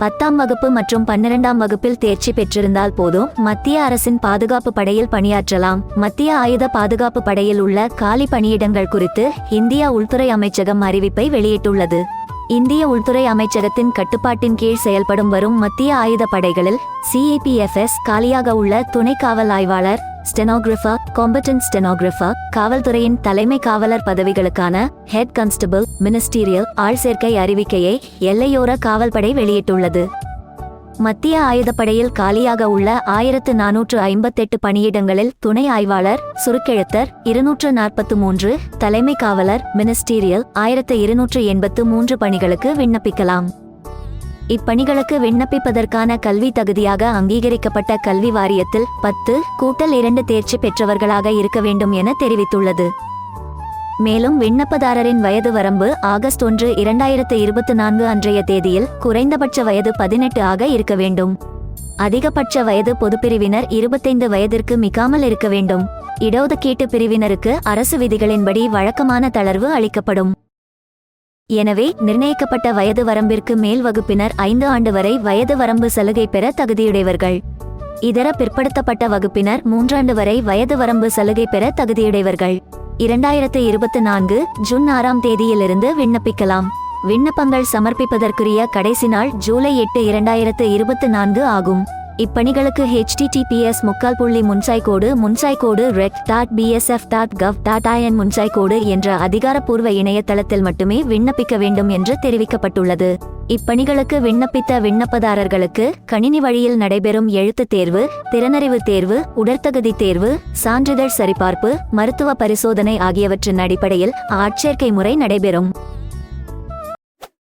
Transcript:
பத்தாம் வகுப்பு மற்றும் பன்னிரெண்டாம் வகுப்பில் தேர்ச்சி பெற்றிருந்தால் போதும். மத்திய அரசின் பாதுகாப்பு படையில் பணியாற்றலாம். மத்திய ஆயுத பாதுகாப்பு படையில் உள்ள காலி பணியிடங்கள் குறித்து இந்திய உள்துறை அமைச்சகம் அறிவிப்பை வெளியிட்டுள்ளது. இந்திய உள்துறை அமைச்சகத்தின் கட்டுப்பாட்டின் கீழ் செயல்படும் வரும் மத்திய ஆயுத படைகளில் சிஏபிஎஃப்எஸ் காலியாக உள்ள துணை காவல் ஆய்வாளர் ஸ்டெனோகிராஃபர் காம்படன்ட் ஸ்டெனோகிராஃபர் காவல்துறையின் தலைமை காவலர் பதவிகளுக்கான ஹெட் கான்ஸ்டபிள் மினிஸ்டீரியல் ஆள் சேர்க்கை அறிவிக்கையை எல்லையோர காவல்படை வெளியிட்டுள்ளது. மத்திய ஆயுதப்படையில் காலியாக உள்ள ஆயிரத்து நானூற்று ஐம்பத்தெட்டு பணியிடங்களில் துணை ஆய்வாளர் சுருக்கெழுத்தர் இருநூற்று நாற்பத்து மூன்று தலைமை காவலர் மினிஸ்டீரியல் ஆயிரத்து இருநூற்று எண்பத்து மூன்று பணிகளுக்கு விண்ணப்பிக்கலாம். இப்பணிகளுக்கு விண்ணப்பிப்பதற்கான கல்வி தகுதியாக அங்கீகரிக்கப்பட்ட கல்வி வாரியத்தில் பத்து கூட்டல் இரண்டு தேர்ச்சி பெற்றவர்களாக இருக்க வேண்டும் என தெரிவித்துள்ளது. மேலும் விண்ணப்பதாரரின் வயது வரம்பு ஆகஸ்ட் ஒன்று இரண்டாயிரத்து இருபத்தி நான்கு அன்றைய தேதியில் குறைந்தபட்ச வயது பதினெட்டு ஆக இருக்க வேண்டும். அதிகபட்ச வயது பொதுப்பிரிவினர் இருபத்தைந்து வயதிற்கு மிகாமல் இருக்க வேண்டும். இடஒதுக்கீட்டு பிரிவினருக்கு அரசு விதிகளின்படி வழக்கமான தளர்வு அளிக்கப்படும். எனவே நிர்ணயிக்கப்பட்ட வயது வரம்பிற்கு மேல் வகுப்பினர் ஐந்து ஆண்டு வரை வயது வரம்பு சலுகை பெற தகுதியுடையவர்கள். இதர பிற்படுத்தப்பட்ட வகுப்பினர் மூன்றாண்டு வரை வயது வரம்பு சலுகை பெற தகுதியுடையவர்கள். இரண்டாயிரத்து இருபத்தி நான்கு ஜூன் ஆறாம் தேதியிலிருந்து விண்ணப்பிக்கலாம். விண்ணப்பங்கள் சமர்ப்பிப்பதற்குரிய கடைசி நாள் ஜூலை எட்டு இரண்டாயிரத்து இருபத்தி நான்கு ஆகும். இப்பணிகளுக்கு ஹெச்டிடிபிஎஸ் முக்கால் புள்ளி முன்சாய் கோடு முன்சாய் கோடு reg dot BSF dot gov dot IN முன்சாய் கோடு என்ற அதிகாரப்பூர்வ இணையதளத்தில் மட்டுமே விண்ணப்பிக்க வேண்டும் என்று தெரிவிக்கப்பட்டுள்ளது. இப்பணிகளுக்கு விண்ணப்பித்த விண்ணப்பதாரர்களுக்கு கணினி வழியில் நடைபெறும் எழுத்துத் தேர்வு திறனறிவு தேர்வு உடற்தகுதி தேர்வு சான்றிதழ் சரிபார்ப்பு மருத்துவ பரிசோதனை ஆகியவற்றின் அடிப்படையில் ஆட்சேர்க்கை முறை நடைபெறும்.